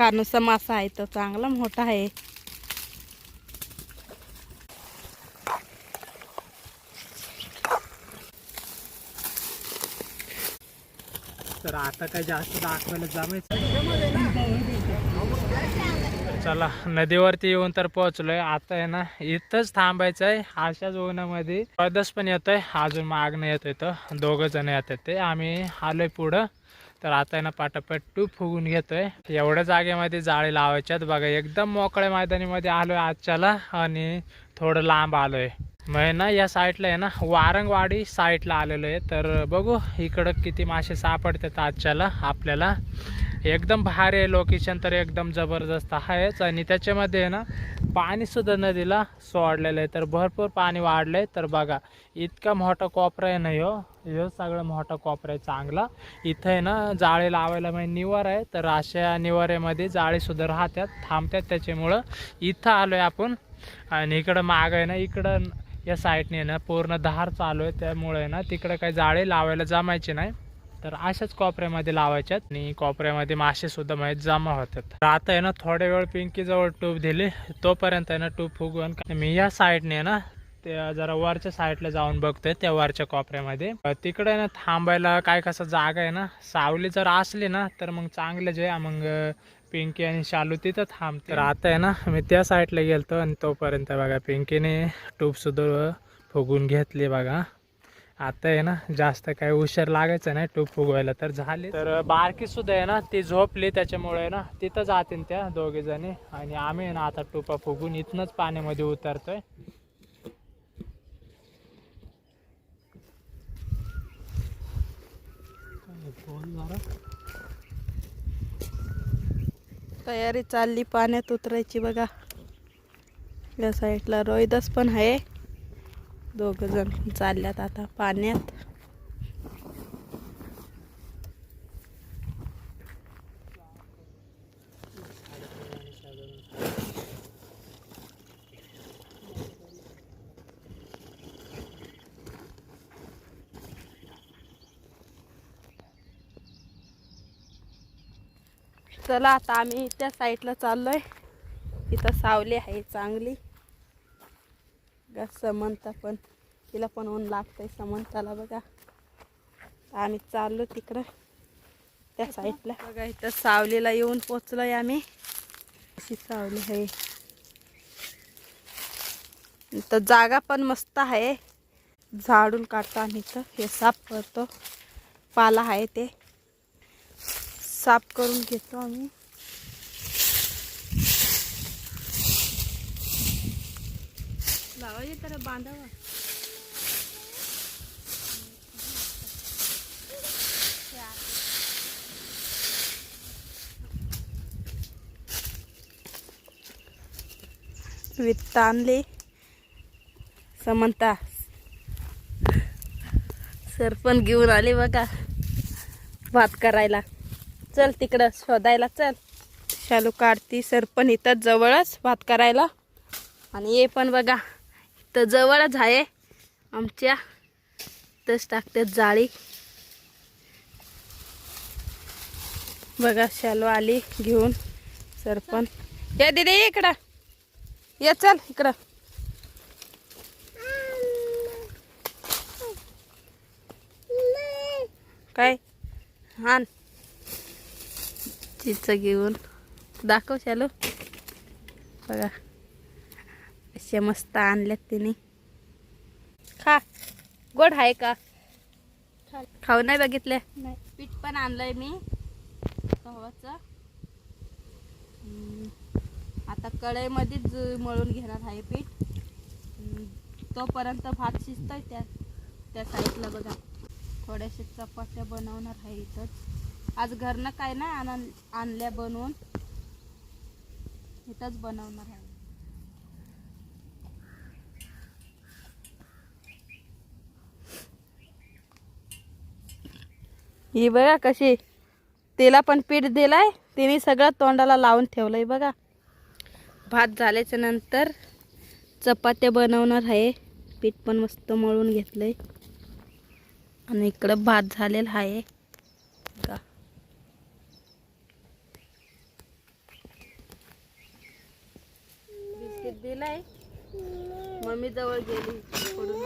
कानुसा मासा आहे तो चांगला मोठा आहे. तर आता काय जास्त दाखवायला जमायचं. चला नदीवरती येऊन तर पोहोचलोय. आता आहे ना इथंच थांबायचं आहे अशाच उन्हामध्ये प्रदस पण येतोय. अजून मागणं येतोय तर दोघं जण येतात ते. आम्ही आलोय पुढं. तर आता आहे ना पाटापट टू फुगून घेतोय. एवढ्या जागेमध्ये जाळी लावायच्यात बघा एकदम मोकळ्या मैदानीमध्ये आलोय आजच्याला आणि थोडं लांब आलोय. मग ना या साईडला आहे ना वारंगवाडी साईडला आलेलो आहे. तर बघू इकडं किती मासे सापडतात आजच्याला आपल्याला. एकदम भारी आहे लोकेशन तर एकदम जबरदस्त आहेच. आणि त्याच्यामध्ये आहे ना पाणीसुद्धा नदीला सोडलेलं आहे. तर भरपूर पाणी वाढलं आहे तर बघा इतका मोठा कोपरा आहे ना हो हे सगळं मोठा कोपरा आहे चांगला. इथं आहे ना जाळी लावायला म्हणजे निवार आहे तर अशा निवाऱ्यामध्ये जाळीसुद्धा राहतात थांबतात त्याच्यामुळं. इथं आलो आहे आपण आणि इकडं माग आहे ना इकडं या साईडने ना पूर्ण धार चालू आहे त्यामुळे ना तिकडं काही जाळे लावायला जमायचे नाही. तर अशाच कोपऱ्यामध्ये लावायच्यात आणि कोपऱ्यामध्ये मासेसुद्धा माहीत म्हणजे जमा होतात. तर आता आहे ना थोड्या वेळ पिंकीजवळ टूप दिली तोपर्यंत आहे ना टूप फुगवून मी या साईडने आहे ना त्या जरा वरच्या साईडला जाऊन बघतोय त्या वरच्या कोपऱ्यामध्ये. तिकडे ना थांबायला काय कसं जागा आहे ना सावली जर असली ना तर मग चांगलं जे मग पिंकी आणि शालू तिथं थांबते तर आता आहे ना मी त्या साईडला गेलतो आणि तोपर्यंत बघा पिंकीने टूपसुद्धा फुगून घेतली बघा. आता आहे ना जास्त काय उशीर लागायचं नाही टूप फुगवायला तर झाले. तर बारकी सुद्धा आहे ना ती झोपली त्याच्यामुळे ना तिथं जातील त्या दोघे जणी आणि आम्ही आहे ना आता टुपा फुगून इथनच पाण्यामध्ये उतरतोय. तयारी चालली पाण्यात उतरायची बघा. या साईडला रोहिदास पण आहे. दोघ जण चालल्यात आता पाण्यात. चला आता आम्ही त्या साईडला चाललोय. इथं सावली आहे चांगली. ग समंता पण. तिला पण ऊन लागतंय समंताला बघा. आम्ही चाललो तिकडं त्या साईडला. बघा इथं सावलीला येऊन पोचलोय आम्ही. अशी सावली आहे. इथं जागा पण मस्त आहे. झाडून काढतो आम्ही इथं. हे साफ करतो. पाला आहे ते. साफ करून घेतो आम्ही. लावायचे तर बांधावा. वित्त आणले समंता. सर पण घेऊन आले बघा भात करायला. चल तिकडं शोधायला चल. शालू काढती सरपण इथं जवळच भात करायला. आणि हे पण बघा इथं जवळच आहे. आमच्या इथंच टाकतात जाळी. बघा शालू आली घेऊन सरपण. ये दिदी इकडं. ये चल इकडं. काय? हान चिच घेऊन. दाखव शालू. बघा. अशा मस्त आणल्यात तिने. खा. गोड आहे का? खाऊ नाही बघितले? नाही. पीठ पण आणलंय मी. गव्हाचं. आता कढईमध्येच मळून घेणार आहे पीठ. तोपर्यंत भात शिजतोय त्या त्या साईडला बघा. थोड्याशा चपात्या बनवणार आहे इथंच. आज घरनं काय नाही आण आणल्या बनवून. इथंच बनवणार आहे. ही बघा कशी तिला पण पीठ दिलाय तिने सगळं तोंडाला लावून ठेवलंय बघा. भात झाल्याच्यानंतर चपात्या बनवणार आहे. पीठ पण मस्त मळून घेतलंय. आणि इकडं भात झालेला आहे. का दिलाय मम्मी जवळ गेली. फोडून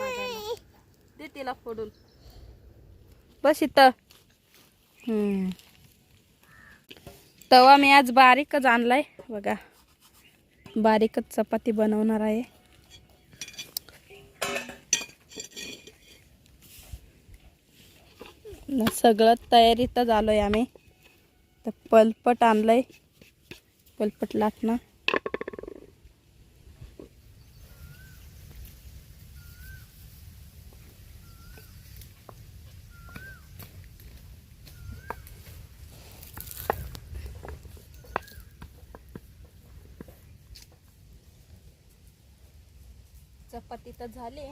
दे तिला फोडून. बस इथ. हम्म. तवा मी आज बारीकच आणलाय. बघा. बारीकच चपाती बनवणार आहे. सगळं तयारीतच आलोय आम्ही. तर पलपट आणलंय. पलपट लाटणं. चपाती तर झाली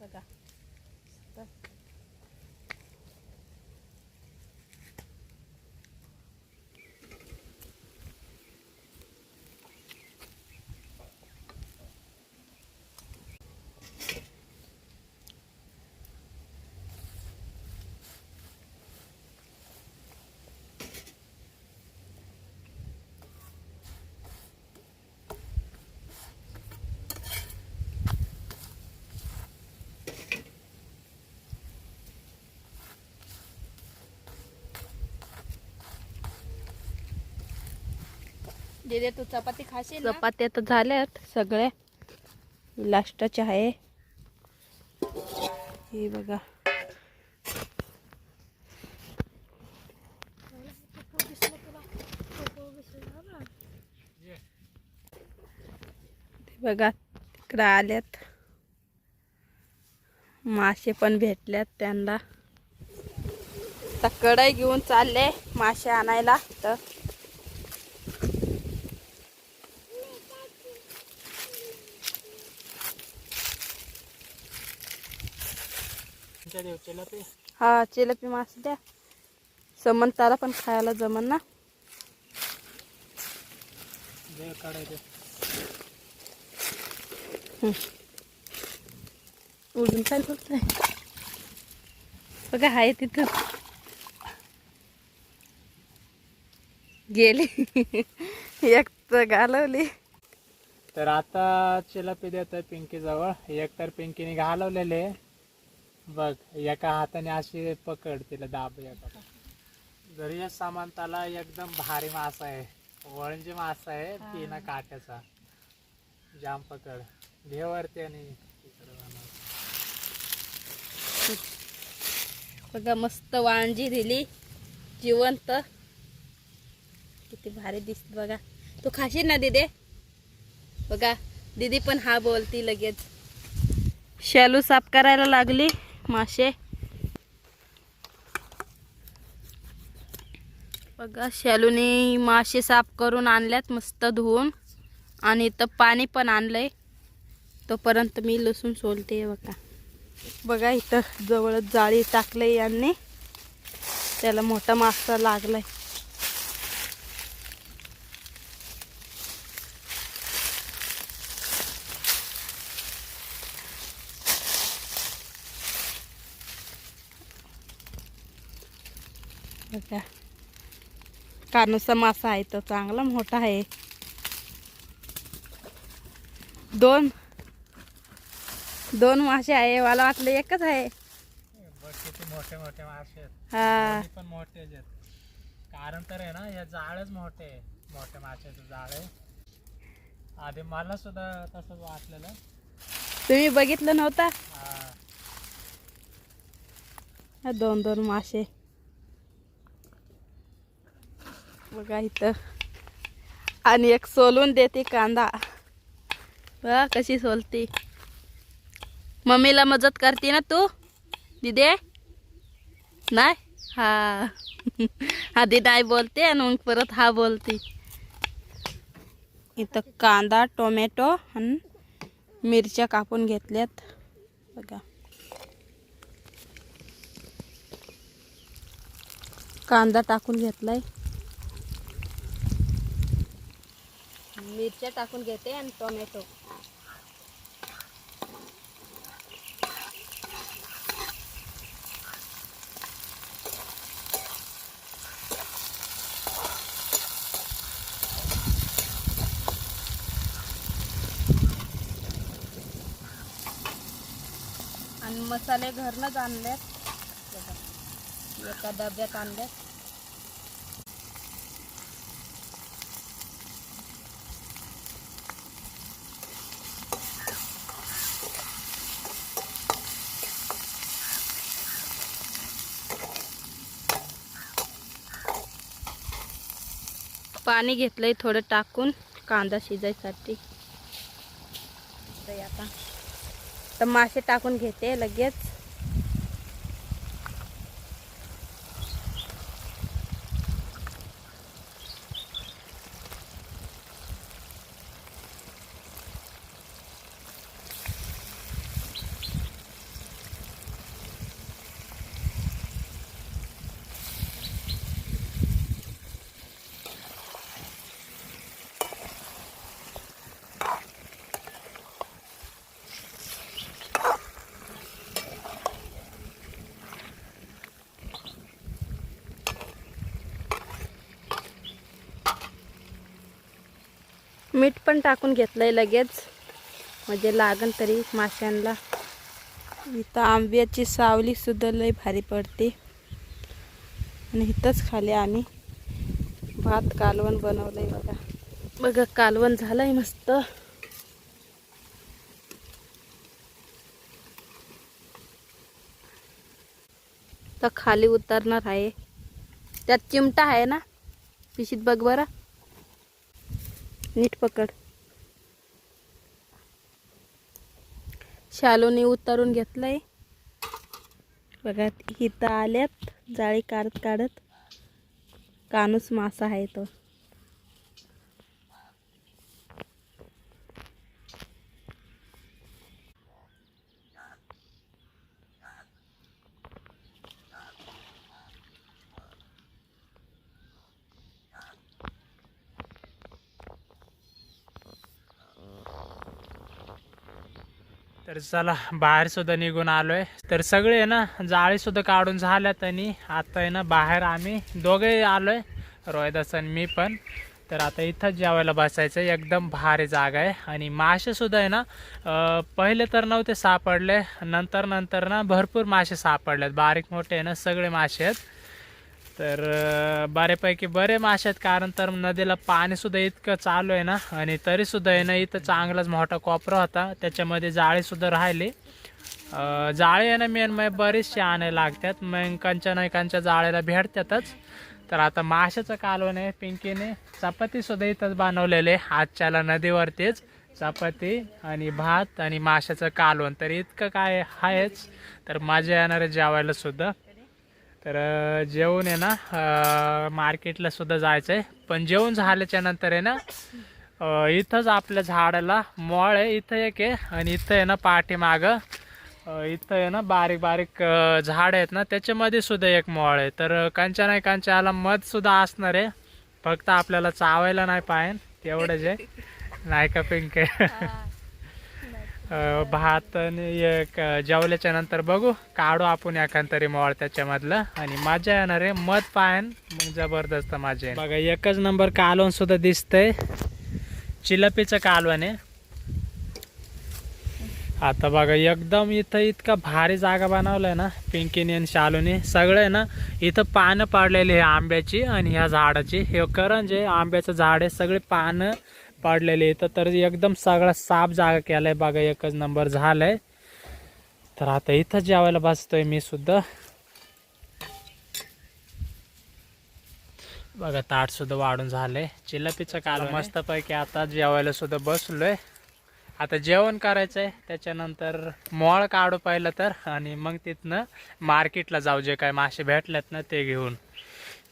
बघा. दे तू चपाती खाशील चपात्या तर झाल्यात सगळ्या. लास्टच्या आहे. हे बघा. ते बघा तिकडं आल्यात. मासे पण भेटल्यात त्यांना. आता कढई घेऊन चालले मासे आणायला तर हा चिलपी मासे द्या. समंताला पण खायला जमन ना. उडून काय बघा आहे तिथं. गेली. एक तर घालवली. तर आता चिलापी देत आहे पिंकी जवळ एक तर पिंकीने घालवलेले. बघ एका हाताने अशी पकड तिला दाब एका घरी या सामानताला एकदम भारी मासा आहे वळंजी मासा आहे बिना काट्याचा. जाम पकड. घे वरती आणि. बघा मस्त वांजी दिली. जिवंत. किती भारी दिसत बघा. तू खाशील ना दिदे? बघा दीदी पण हा बोलती लगेच. शालू साफ करायला लागली. मासे. बघा शालूने मासे साफ करून आणल्यात मस्त धुवून. आणि इथं पाणी पण आणलंय. तोपर्यंत मी लसूण सोलते बघा. बघा इथं जवळच जाळी टाकलंय यांनी. त्याला मोठा मासा लागलाय बघा कानूचा मासा आहे तो चांगला मोठा आहे. दोन. दोन मासे आहे मला वाटलं एकच आहे. मोठे मोठे मासे हा. पण मोठे कारण तर आहे ना या जाळच मोठे मोठ्या माशाचं जाळ आहे. आधी मला सुद्धा तसंच वाटलेलं. तुम्ही बघितलं नव्हता? दोन दोन मासे. बघा इथं. आणि एक सोलून देते कांदा. बघा कशी सोलती. मम्मीला मदत करते ना तू? दिदे? नाही? हा. आधी नाही बोलते आणि मग परत हा बोलते. इथं कांदा टोमॅटो आणि मिरच्या कापून घेतल्यात. बघा. कांदा टाकून घेतलाय. मिरच्या टाकून घेते आणि टोमॅटो. आणि मसाले घरनंच आणलेत. एका डब्यात आणल्यात पाणी घेतलंय थोडं टाकून कांदा शिजायसाठी. आता तर मासे टाकून घेते लगेच. मीठ पण टाकून घेतलंय लगेच. म्हणजे लागन तरी माशांना इथं आंब्याची सावली सुद्धा भारी पडते. आणि इथंच खाली आम्ही भात कालवण बनवलंय बघा. बघा कालवण झालंय मस्त. तर खाली उतरणार आहे. त्यात चिमटा आहे ना? पिशीत बघ बरं. नीट पकड. शालूने उतरून घेतलंय. बघा इथं आल्यात जाळी काढत काढत कानूस मासा आहे तो. चला बाहेर सुद्धा निघून आलोय. तर सगळे आहे ना जाळी सुद्धा काढून झाल्यात आणि आता आहे ना बाहेर आम्ही दोघे आलोय रोहिदास आणि मी पण. तर आता इथंच जेवायला बसायचं एकदम भारी जागा आहे. आणि मासे सुद्धा आहे ना पहिले तर नव्हते सापडले नंतर नंतर ना भरपूर मासे सापडलेत. बारीक मोठे आहे ना सगळे मासे आहेत. तर बऱ्यापैकी बरे मासे आहेत. कारण तर नदीला पाणी सुद्धा इतकं चालू आहे ना. आणि तरी सुद्धा आहे ना इथं चांगलाच मोठा कोपरा होता. त्याच्यामध्ये जाळी सुद्धा राहिली. जाळी आहे ना मेन मग म्हणजे बरीचशी आणायला लागतात. मग कंच्या नाही कंच्या जाळ्याला भेटतातच. तर आता माशाचं कालवण आहे पिंकीने चपाती सुद्धा इथंच बनवलेले आजच्याला नदीवरतीच चपाती आणि भात आणि माशाचं कालवण. तर इतकं काय आहेच. तर मजा येणार आहे जेवायला सुद्धा. तर जेवण आहे ना मार्केटला सुद्धा जायचं आहे पण जेवण झाल्याच्यानंतर आहे ना इथंच आपल्या झाडाला मॉळ आहे. इथं एक आहे आणि इथं आहे ना पाठीमागं. इथं आहे ना बारीक बारीक झाड आहेत ना त्याच्यामध्ये सुद्धा एक मॉळ आहे. तर कांच्या नाही कांच्याला मध सुद्धा असणार आहे. फक्त आपल्याला चावायला नाही पाहिजे. तेवढंच आहे. नाही का पिंक? आहे भात आणि एक जेवल्याच्या नंतर बघू. काढू आपण एखाद तरी मॉळ त्याच्यामधलं. आणि मजा येणार आहे. मध पायन मग जबरदस्त मजा आहे बघा एकच नंबर कालवण सुद्धा दिसतंय. चिलपीचं कालवण आहे. आता बघा एकदम इथं इतका भारी जागा बनवलाय ना पिंकीने आणि शालूने. सगळं आहे ना इथं पानं पाडलेली आहे आंब्याची आणि ह्या झाडाची. हे करंज आहे आंब्याचं झाड आहे सगळे पानं पाडलेले इथं तर एकदम सगळा साफ जागा केलाय बघा एकच नंबर झालाय. तर आता इथं जेवायला बसतोय मी सुद्धा. बघा ताट सुद्धा वाढून झालंय. चिल्लपीचं काल मस्तपैकी आता जेवायला सुद्धा बसलोय. आता जेवण करायचंय त्याच्यानंतर मोळ काढू पाहिलं तर आणि मग तिथनं मार्केटला जाऊ जे काय मासे भेटलेत ना ते घेऊन.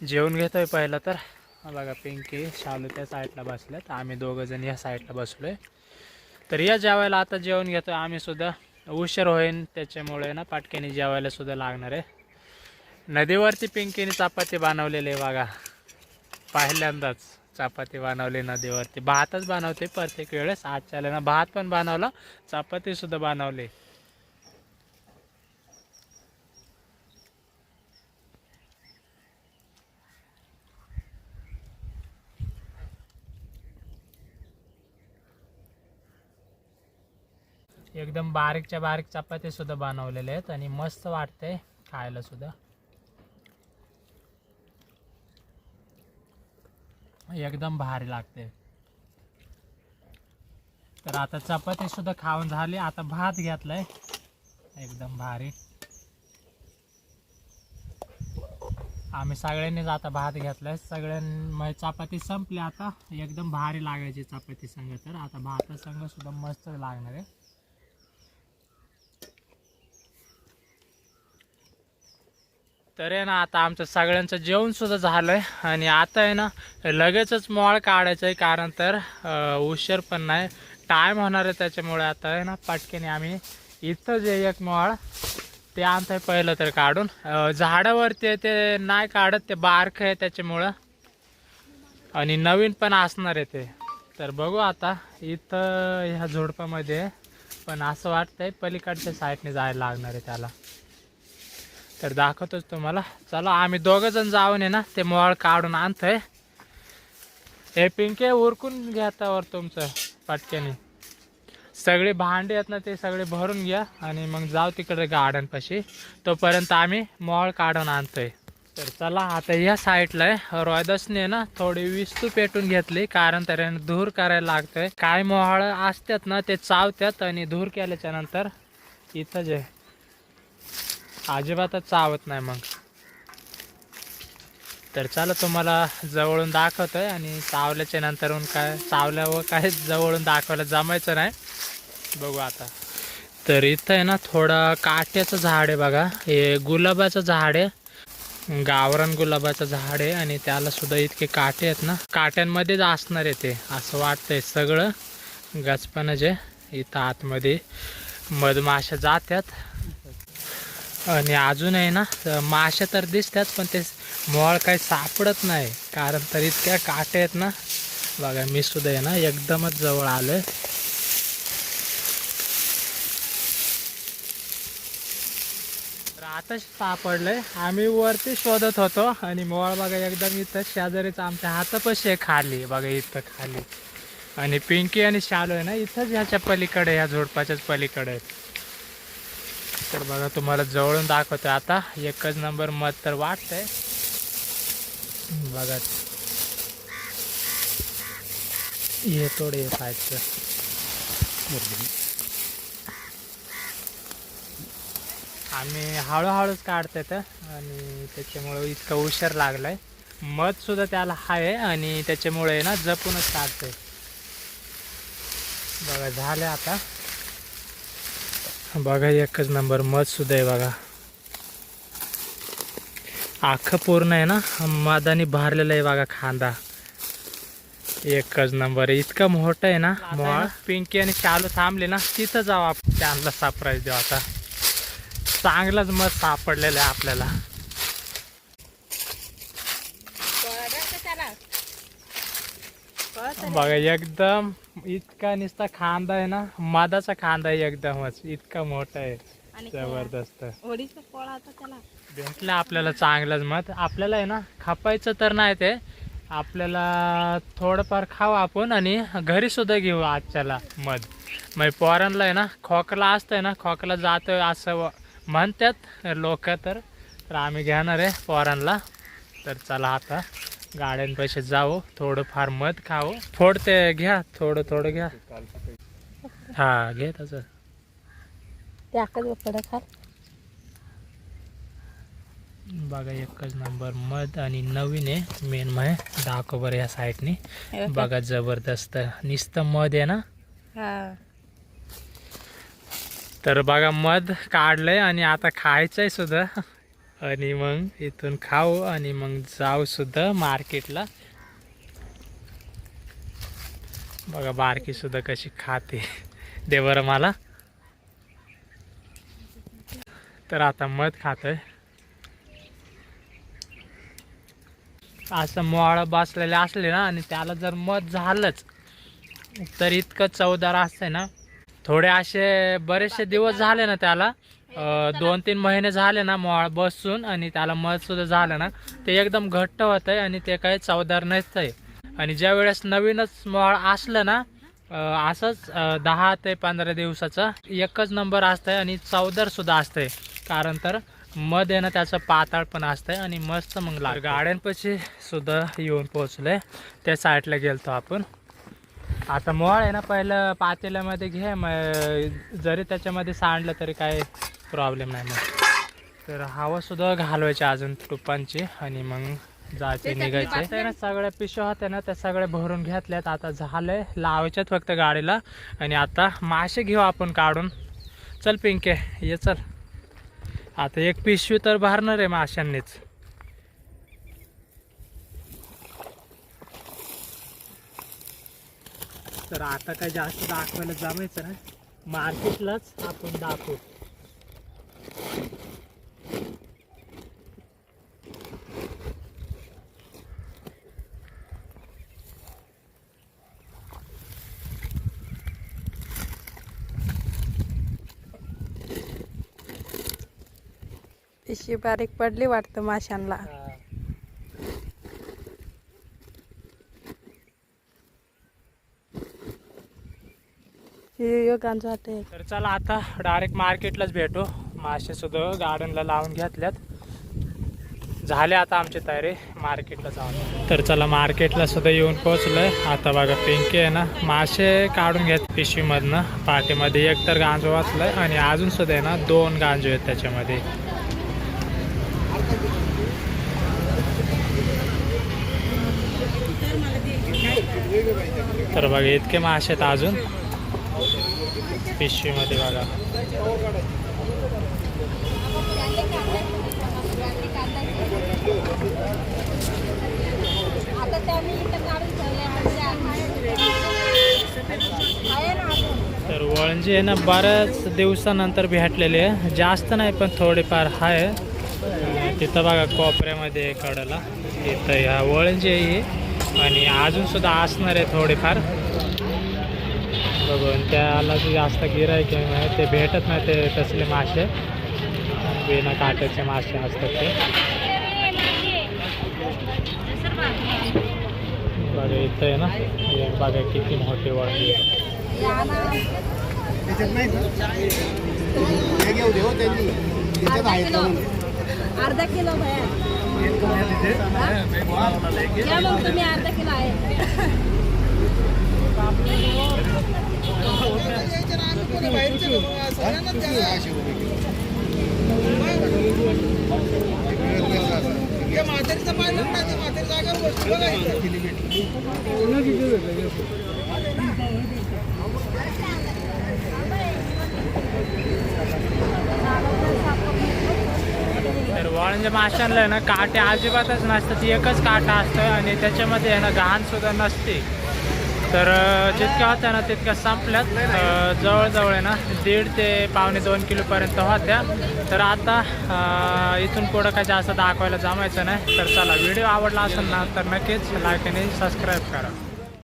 जेवण घेतोय पहिलं तर. हा बघा पिंकी शालू त्या साईडला बसल्यात. आम्ही दोघं जण या साईडला आहे तर या जेवायला आता जेवण घेतो आम्ही सुद्धा उशीर होईन त्याच्यामुळे ना पाटक्याने जेवायला सुद्धा लागणार आहे. नदीवरती पिंकीने चपाती बनवलेली आहे बघा. पहिल्यांदाच चपाती बनवली नदीवरती. भातच बनवते प्रत्येक वेळेस. आजच्याला ना भात पण बनवला चपातीसुद्धा बनवली. एकदम बारीकच्या बारीक चपाती सुद्धा बनवलेले आहेत आणि मस्त वाटते खायला सुद्धा. एकदम भारी लागते. तर आता चपाती सुद्धा खाऊन झाली. आता भात घेतलाय. एकदम भारी. आम्ही सगळ्यांनीच आता भात घेतलाय. सगळ्यां चपाती संपली आता. एकदम भारी लागायची चपाती संग. तर आता भाता संग सुद्धा मस्त लागणार आहे. तर आहे ना आता आमचं सगळ्यांचं जेवण सुद्धा आहे आणि आता आहे ना लगेचच मॉळ काढायचं आहे कारण तर उशीर पण नाही. टाईम होणार आहे त्याच्यामुळे आता आहे ना पटकेने आम्ही इथं जे एक मॉळ ते आणतंय पहिलं तर काढून. झाडावरती आहे ते नाही काढत ते बारखं आहे त्याच्यामुळं. आणि नवीन पण असणार आहे ते. तर बघू आता इथं ह्या झुडपामध्ये आहे. पण असं वाटतंय पलीकडच्या साईडने जायला लागणार आहे त्याला. तर दाखवतोच तुम्हाला. चला आम्ही दोघं जण जाऊन आहे ना ते मोळ काढून आणतोय. हे पिंके उरकून घ्या त्यावर तुमचं पटक्याने सगळे भांडे आहेत ना ते सगळे भरून घ्या आणि मग जाऊ तिकडे गार्डन पाशी. तोपर्यंत आम्ही मॉळ काढून आणतोय. तर चला आता या साईडला आहे. रोयदसने ना थोडी विस्तू पेटून घेतली कारण तर यानं धूर करायला लागतोय. काय मोहळ असतात ना ते चावतात आणि धूर केल्याच्यानंतर इथं जे अजिबातच चावत नाही मग. तर चला तुम्हाला जवळून दाखवतोय आणि चावल्याच्या नंतरून काय चावल्यावर काय जवळून दाखवायला जमायचं नाही. बघू आता. तर इथं आहे ना थोडं काट्याचं झाड आहे बघा. हे गुलाबाचं झाड आहे. गावरान गुलाबाचं झाड आहे आणि त्याला सुद्धा इतके काटे आहेत ना. काट्यांमध्येच असणार आहे ते असं वाटतंय सगळं. गचपण जे इथं आतमध्ये मधमाशा जात्यात. आणि अजून आहे ना माशा तर दिसतात पण ते मॉळ काही सापडत नाही. कारण तर इतक्या काटे आहेत ना. बघा मी सुद्धा आहे ना एकदमच जवळ आलोय. तर आताच सापडलंय. आम्ही वरती शोधत होतो आणि मोळ बघा एकदम इथं शेजारीच आमच्या हातापाशी आहे खाली बघा इथं खाली. आणि पिंकी आणि शालू आहे ना इथंच ह्याच्या पलीकडे ह्या झोडपाच्याच पलीकडे आहेत. तर बघा तुम्हाला जवळून दाखवतो आता. एकच नंबर मत तर वाटतंय. बघा. हे थोडे साईडचं. आम्ही हळूहळूच काढतोय तर. आणि त्याच्यामुळे इतका उशीर लागलाय. मध सुद्धा त्याला आहे आणि त्याच्यामुळे ना जपूनच काढतोय. बघा झाले आता. बघा एकच नंबर मध सुद्धा आहे बघा. अख्खं पूर्ण आहे ना? मधाने भरलेलं आहे बघा खांदा. एकच नंबर आहे. इतकं मोठं आहे ना? मॉळ पिंकी आणि शालू थांबले ना तिथं जाऊ आपण. त्यांना सरप्राईज देऊ आता. चांगलंच मध सापडलेलं आहे आपल्याला. बघा एकदम इतका नुसता खांदा आहे ना मधाचा खांदा आहे एकदमच. इतका मोठा आहे. जबरदस्त. भेटलं आपल्याला चांगलंच मत आपल्याला आहे ना खपायचं तर नाही ते. आपल्याला थोडंफार खाऊ आपण आणि घरी सुद्धा घेऊ आजच्याला मध. मग पोरांना आहे ना खोकला असतंय ना खोकला जातोय असं म्हणतात लोक तर. तर आम्ही घेणार आहे पोरांना. तर चला आता. गाड्यांपाशी जाऊ थोडंफार मध खाऊ फोडते घ्या थोडं थोडं घ्या. हा घे तसं ते बघा एकच नंबर मध आणि नवीन आहे. मेन मग दाखव बरं या साईडने बघा जबरदस्त. नुसतं मध आहे ना? हा. तर बघा मध काढलंय आणि आता खायचंय सुद्धा. आणि मग इथून खाऊ आणि मग जाऊ सुद्धा मार्केटला. बघा बारकी सुद्धा कशी खाते दे बरं मला. तर आता मध खातोय. असं मोळ बसलेले असले ना आणि त्याला जर मध झालंच तर इतकं चवदार असतंय ना. थोडे असे बरेचसे दिवस झाले ना त्याला दोन तीन महिने झाले ना मोळ बसून आणि त्याला मध सुद्धा झालं ना ते एकदम घट्ट होत आहे आणि ते काही चवदार आहे आणि ज्या वेळेस नवीनच मोळ असलं ना असंच दहा ते पंधरा दिवसाचं एकच नंबर असतंय आणि चौदर सुद्धा असतंय. कारण तर मध आहे ना त्याचं पाताळ पण असतंय आणि मस्त मग लाग गाड्यांपाशी सुद्धा येऊन पोहोचलंय. त्या साईडला गेलतो आपण. आता मोळ आहे ना पहिलं पातेल्यामध्ये घे मग जरी त्याच्यामध्ये सांडलं तरी काही प्रॉब्लेम नाही मग. तर हवा सुद्धा घालवायची अजून तुपांची आणि मग जायचे निघायचे. ना सगळ्या पिशव्या होत्या ना त्या सगळ्या भरून घेतल्यात. आता झालंय लावायच्यात फक्त गाडीला. आणि आता मासे घेऊ आपण काढून. चल पिंके ये चल. आता एक पिशवी तर भरणार आहे माशांनीच. तर आता काय जास्त दाखवायला जमायचं ना मार्केटलाच आपण दाखवू. बारीक पडली वाटतं माशांना. युवकांचं योगान तर चला आता डायरेक्ट मार्केटलाच भेटू. मासे सुद्धा गार्डनला लावून घेतल्यात. झाले आता आमची तयारी मार्केटला जाऊन. तर चला मार्केटला सुद्धा येऊन पोहोचलोय. आता बघा पिंकी आहे ना मासे काढून घेत पिशवीमधनं. पाठीमध्ये एक तर गांजो वाचलाय आणि अजून सुद्धा आहे ना दोन गांजो आहेत त्याच्यामध्ये. तर बघा इतके मासे आहेत अजून. पिशवीमध्ये बघा. अजून. तर वळंजी आहे ना बऱ्याच दिवसानंतर भेटलेले आहे. जास्त नाही पण थोडेफार आहे. तिथं बघा कोपऱ्यामध्ये कडेला. इथं ह्या वळंजी आहे ही. आणि अजून सुद्धा असणार आहे थोडेफार. बघून त्याला जे जास्त गिरायक आहे ते भेटत नाही ते तसले मासे. बिना काट्याचे मासे असतात ते. बघा इथं आहे ना? हे बघा किती मोठी आहे. या ना? अर्धा किलो. अर्धा किलो भया या मग तुम्ही आहे तर माशांना ना काटे अजिबातच नसतात. एकच काटा असतो आणि त्याच्यामध्ये आहे ना घाण सुद्धा नसते. तर जितक्या होत्या ना तितक्या संपल्यात. जवळजवळ आहे ना दीड ते पावणे दोन किलोपर्यंत होत्या. तर आता इथून पुढं काय जास्त दाखवायला जमायचं नाही. तर चला व्हिडिओ आवडला असेल ना तर नक्कीच लाईक आणि सबस्क्राईब करा.